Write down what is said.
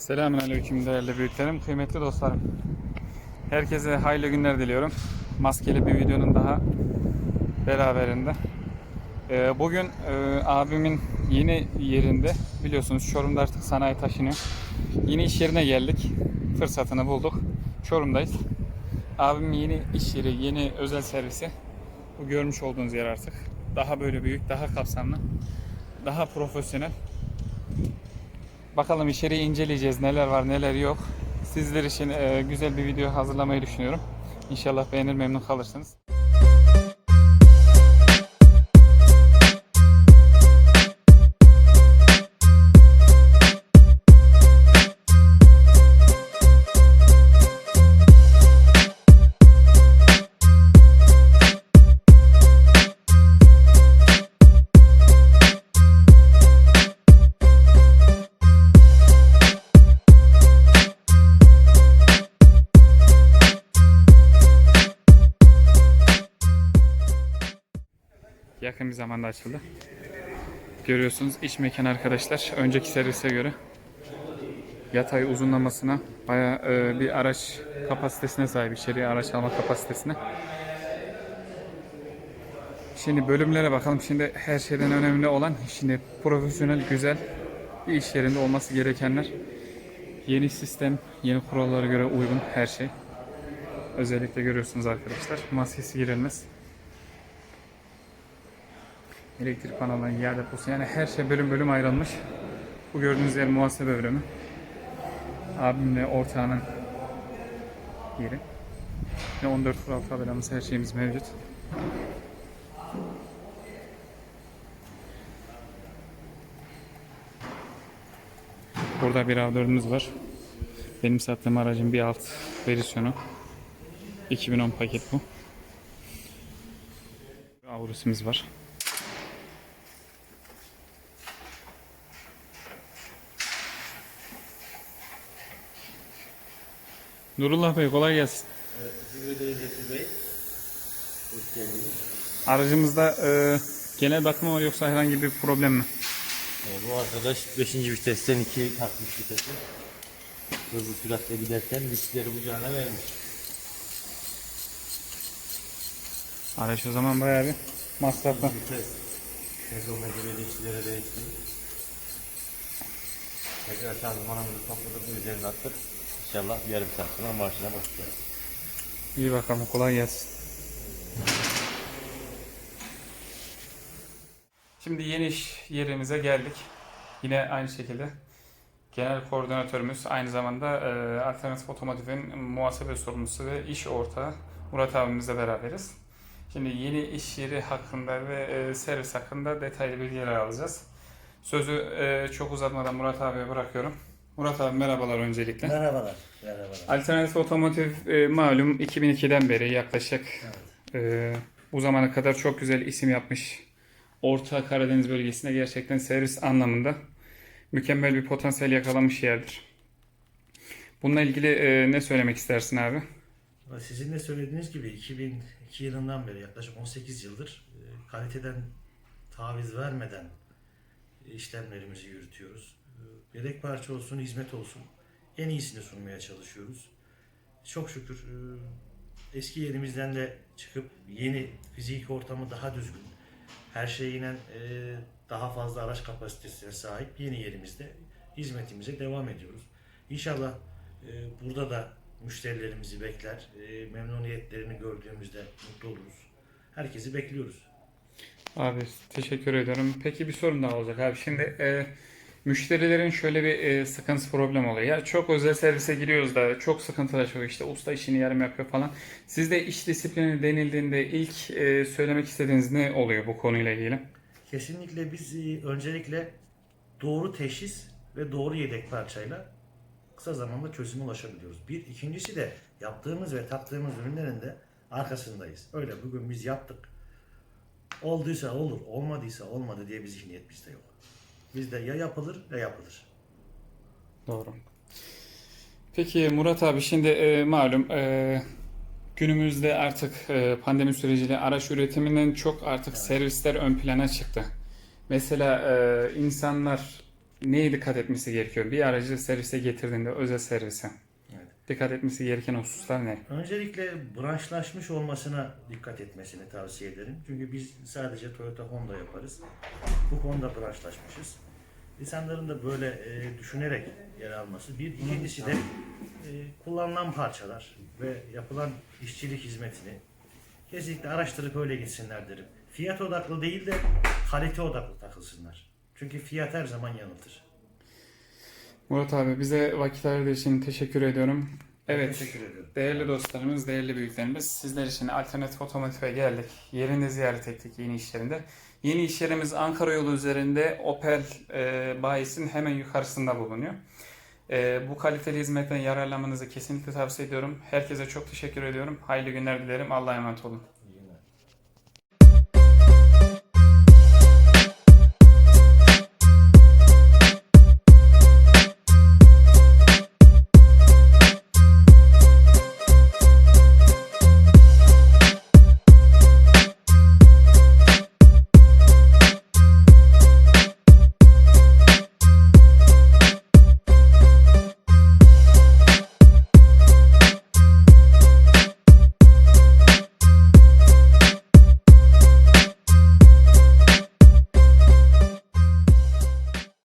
Selamünaleyküm değerli büyüklerim, kıymetli dostlarım. Herkese hayırlı günler diliyorum. Maskeli bir videonun daha beraberinde. Ee, bugün e, abimin yeni yerinde biliyorsunuz Çorum'da artık sanayi taşınıyor. Yeni iş yerine geldik. Fırsatını bulduk. Çorum'dayız. Abimin yeni iş yeri, yeni özel servisi. Bu görmüş olduğunuz yer artık. Daha böyle büyük, daha kapsamlı, daha profesyonel. Bakalım içeriği inceleyeceğiz. Neler var neler yok. Sizler için e, güzel bir video hazırlamayı düşünüyorum. İnşallah beğenir memnun kalırsınız. Yakın bir zamanda açıldı. Görüyorsunuz iç mekan arkadaşlar. Önceki servise göre yatay uzunlamasına bayağı e, bir araç kapasitesine sahip. içeriye araç alma kapasitesine. Şimdi bölümlere bakalım. Şimdi her şeyden önemli olan şimdi profesyonel, güzel bir iş yerinde olması gerekenler. Yeni sistem, yeni kurallara göre uygun her şey. Özellikle görüyorsunuz arkadaşlar. Maskesi girilmez. Elektrik panelinin yer deposu yani her şey bölüm bölüm ayrılmış. Bu gördüğünüz yer muhasebe bölümü. Abimle ortağının yeri. Yine 14 kural tabelamız her şeyimiz mevcut. Burada bir A4'ümüz var. Benim sattığım aracın bir alt versiyonu. 2010 paket bu. Aurus'umuz var. Nurullah Bey kolay gelsin. Teşekkür ederiz Yetir Bey. Hoş geldiniz. Aracımızda e, genel bakım mı var yoksa herhangi bir problem mi? Ee, bu arkadaş 5. vitesten 2 takmış vitesi. Hızlı süratle giderken diskleri bucağına vermiş. Araç o zaman bayağı bir masraflı. Vites. Gibi dişlere değişti. Tekrar şanzımanımızı topladık üzerine attık. İnşallah yarım saat sonra marşına başlayacağız. İyi bakalım kolay gelsin. Şimdi yeni iş yerimize geldik. Yine aynı şekilde genel koordinatörümüz aynı zamanda e, Alternatif Otomotiv'in muhasebe sorumlusu ve iş ortağı Murat abimizle beraberiz. Şimdi yeni iş yeri hakkında ve e, servis hakkında detaylı bilgiler alacağız. Sözü e, çok uzatmadan Murat abiye bırakıyorum. Murat abi merhabalar öncelikle. Merhabalar. Merhabalar. Alternatif Otomotiv e, malum 2002'den beri yaklaşık e, bu zamana kadar çok güzel isim yapmış. Orta Karadeniz bölgesinde gerçekten servis anlamında mükemmel bir potansiyel yakalamış yerdir. Bununla ilgili e, ne söylemek istersin abi? Sizin de söylediğiniz gibi 2002 yılından beri yaklaşık 18 yıldır e, kaliteden taviz vermeden işlemlerimizi yürütüyoruz. E, Yedek parça olsun, hizmet olsun en iyisini sunmaya çalışıyoruz. Çok şükür e, eski yerimizden de çıkıp yeni fizik ortamı daha düzgün, her şeyine e, daha fazla araç kapasitesine sahip yeni yerimizde hizmetimize devam ediyoruz. İnşallah e, burada da müşterilerimizi bekler, memnuniyetlerini gördüğümüzde mutlu oluruz. Herkesi bekliyoruz. Abi teşekkür ediyorum. Peki bir sorun daha olacak abi. Şimdi e, müşterilerin şöyle bir e, sıkıntısı problem oluyor. Ya çok özel servise giriyoruz da çok sıkıntılar çok işte usta işini yarım yapıyor falan. Sizde iş disiplini denildiğinde ilk e, söylemek istediğiniz ne oluyor bu konuyla ilgili? Kesinlikle biz e, öncelikle doğru teşhis ve doğru yedek parçayla kısa zamanda çözüme ulaşabiliyoruz. Bir. ikincisi de yaptığımız ve taktığımız ürünlerin de arkasındayız. Öyle bugün biz yaptık. Olduysa olur, olmadıysa olmadı diye bir zihniyet bizde yok. Bizde ya yapılır ya yapılır. Doğru. Peki Murat abi şimdi e, malum e, günümüzde artık e, pandemi süreciyle araç üretiminden çok artık servisler ön plana çıktı. Mesela e, insanlar neye dikkat etmesi gerekiyor? Bir aracı servise getirdiğinde özel servise Evet. Dikkat etmesi gereken hususlar ne? Öncelikle branşlaşmış olmasına dikkat etmesini tavsiye ederim. Çünkü biz sadece Toyota Honda yaparız. Bu konuda branşlaşmışız. İnsanların da böyle e, düşünerek yer alması. Bir, ikincisi de e, kullanılan parçalar ve yapılan işçilik hizmetini kesinlikle araştırıp öyle gitsinler derim. Fiyat odaklı değil de kalite odaklı takılsınlar. Çünkü fiyat her zaman yanıltır. Murat abi bize vakit ayırdığı için teşekkür ediyorum. Evet. Teşekkür ediyorum. Değerli dostlarımız, değerli büyüklerimiz, sizler için alternatif otomotive geldik. Yerinde ziyaret ettik yeni iş yerinde. Yeni iş yerimiz Ankara yolu üzerinde Opel e, bayisinin hemen yukarısında bulunuyor. E, bu kaliteli hizmetten yararlanmanızı kesinlikle tavsiye ediyorum. Herkese çok teşekkür ediyorum. Hayırlı günler dilerim. Allah'a emanet olun.